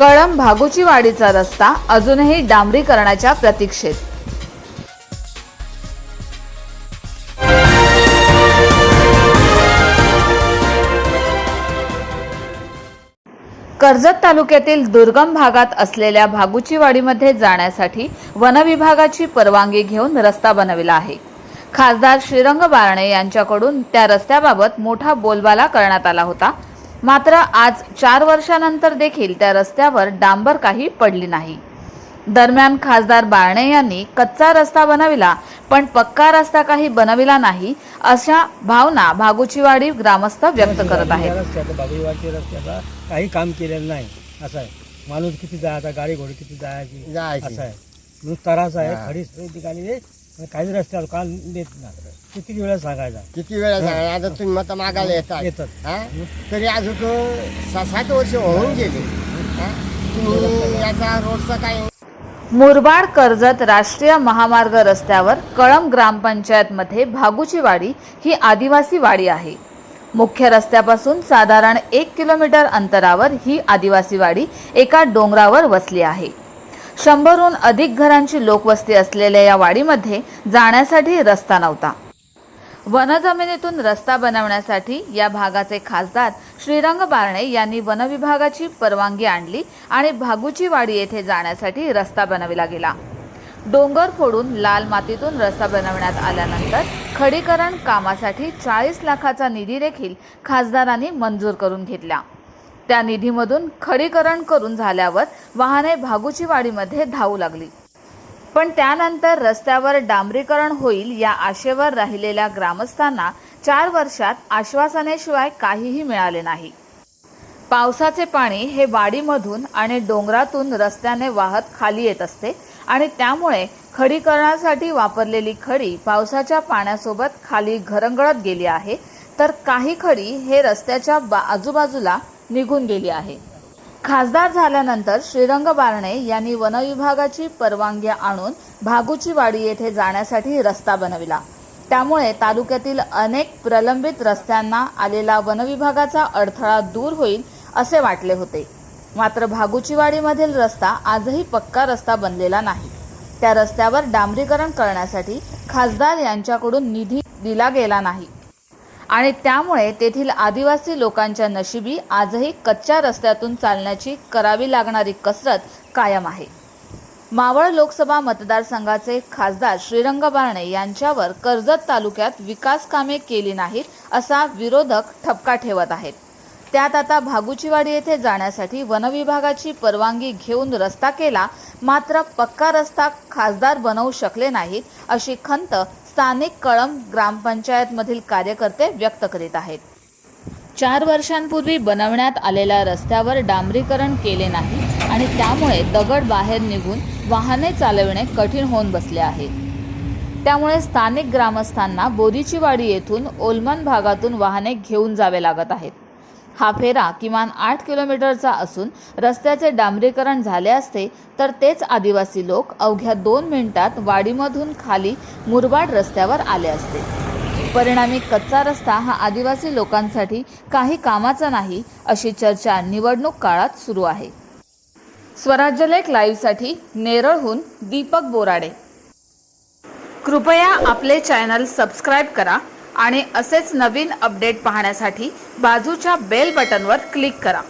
कळंब भागोची वाडीचा रस्ता अजूनही डांबरीकरणाच्या प्रतीक्षेत. कर्जत तालुक्यातील दुर्गम भागात असलेल्या भागुचीवाडीमध्ये जाण्यासाठी वनविभागाची परवानगी घेऊन रस्ता बनविला आहे. खासदार श्रीरंग बारणे यांच्याकडून त्या रस्त्याबाबत मोठा बोलबाला करण्यात आला होता. मात्र आज चार वर्षानंतर देखील त्या रस्त्यावर डांबर काही पडली नाही. दरम्यान खासदार बारणे यांनी कच्चा रस्ता बनविला पण पक्का रस्ता काही बनविला नाही अशा भावना भागुचीवाडी ग्रामस्थ व्यक्त करत आहेत. रस्त्याचं काही काम केलेलं नाही. असं आहे. माणूस किती जायचा गाडी घोडी किती जायची? जायची. असं आहे. तरास आहे हा. खडीच ठिकाणी काही रस्त्यावर काल देत ना किती वेळा सांगायचा? किती वेळा सांगा आता तुम्ही मत मागायला येतात. येतात. हा? तरी अजून तो सहा सात वर्ष होऊन गेले. हा? तुम्ही याचा रोडचा काय? मुरबाड कर्जत राष्ट्रीय महामार्ग रस्त्यावर कळंब ग्रामपंचायतमध्ये भागुची वाडी ही आदिवासी वाडी आहे. मुख्य रस्त्यापासून साधारण एक किलोमीटर अंतरावर ही आदिवासी वाडी एका डोंगरावर वसली आहे. शंभरहून अधिक घरांची लोकवस्ती असलेल्या या वाडीमध्ये जाण्यासाठी रस्ता नव्हता. वनजमिनीतून रस्ता बनवण्यासाठी या भागाचे खासदार श्रीरंग बारणे यांनी वनविभागाची परवानगी आणली आणि भागुची वाडी येथे जाण्यासाठी रस्ता बनविला गेला. डोंगर फोडून लाल मातीतून रस्ता बनवण्यात आल्यानंतर खडीकरण कामासाठी चाळीस लाखाचा निधी देखील खासदारांनी मंजूर करून घेतला. त्या निधीमधून खडीकरण करून झाल्यावर वाहने भागुची वाडीमध्ये धावू लागली. पण त्यानंतर रस्त्यावर डांबरीकरण होईल या आशेवर राहिलेल्या ग्रामस्थांना चार वर्षात आश्वासनेशिवाय काहीही मिळाले नाही. पावसाचे पाणी हे वाडीमधून आणि डोंगरातून रस्त्याने वाहत खाली येत असते आणि त्यामुळे खडीकरणासाठी वापरलेली खडी पावसाच्या पाण्यासोबत खाली घरंगळत गेली आहे. तर काही खडी हे रस्त्याच्या बा- आजूबाजूला निघून गेली आहे. खासदार झाल्यानंतर श्रीरंग बारणे यांनी वनविभागाची परवानगी आणून भागुची वाडी येथे जाण्यासाठी रस्ता बनविला. त्यामुळे तालुक्यातील अनेक प्रलंबित रस्त्यांना आलेला वनविभागाचा अडथळा दूर होईल असे वाटले होते. मात्र भागुचीवाडीमधील रस्ता आजही पक्का रस्ता बनलेला नाही. त्या रस्त्यावर डांबरीकरण करण्यासाठी खासदार यांच्याकडून निधी दिला गेला नाही. आणि त्यामुळे तेथील आदिवासी लोकांच्या नशिबी आजही कच्च्या रस्त्यातून चालण्याची करावी लागणारी कसरत कायम आहे. मावळ लोकसभा मतदारसंघाचे खासदार श्रीरंग बारणे यांच्यावर कर्जत तालुक्यात विकास कामे केली नाहीत असा विरोधक ठपका ठेवत आहेत. त्यात आता भागुचीवाडी येथे जाण्यासाठी वनविभागाची परवानगी घेऊन रस्ता केला मात्र पक्का रस्ता खासदार बनवू शकले नाहीत अशी खंत स्थानिक कळंब ग्रामपंचायतमधील कार्यकर्ते व्यक्त करीत आहेत. चार वर्षांपूर्वी बनवण्यात आलेल्या रस्त्यावर डांबरीकरण केले नाही आणि त्यामुळे दगड बाहेर निघून वाहने चालविणे कठीण होऊन बसले आहे. त्यामुळे स्थानिक ग्रामस्थांना बोरीची वाडी येथून ओलमन भागातून वाहने घेऊन जावे लागत आहेत. हा फेरा किमान आठ किलोमीटरचा असून रस्त्याचे डांबरीकरण झाले असते तर तेच आदिवासी लोक अवघ्या दोन मिनिटात वाडीमधून खाली मुरबाड रस्त्यावर आले असते. परिणामी कच्चा रस्ता हा आदिवासी लोकांसाठी काही कामाचा नाही अशी चर्चा निवडणूक काळात सुरू आहे. स्वराज्यलेख लाईव्हसाठी नेरळहून दीपक बोराडे. कृपया आपले चॅनल सबस्क्राईब करा. आणि असेच नवीन अपडेट पाहण्यासाठी बाजूच्या बेल बटनवर क्लिक करा.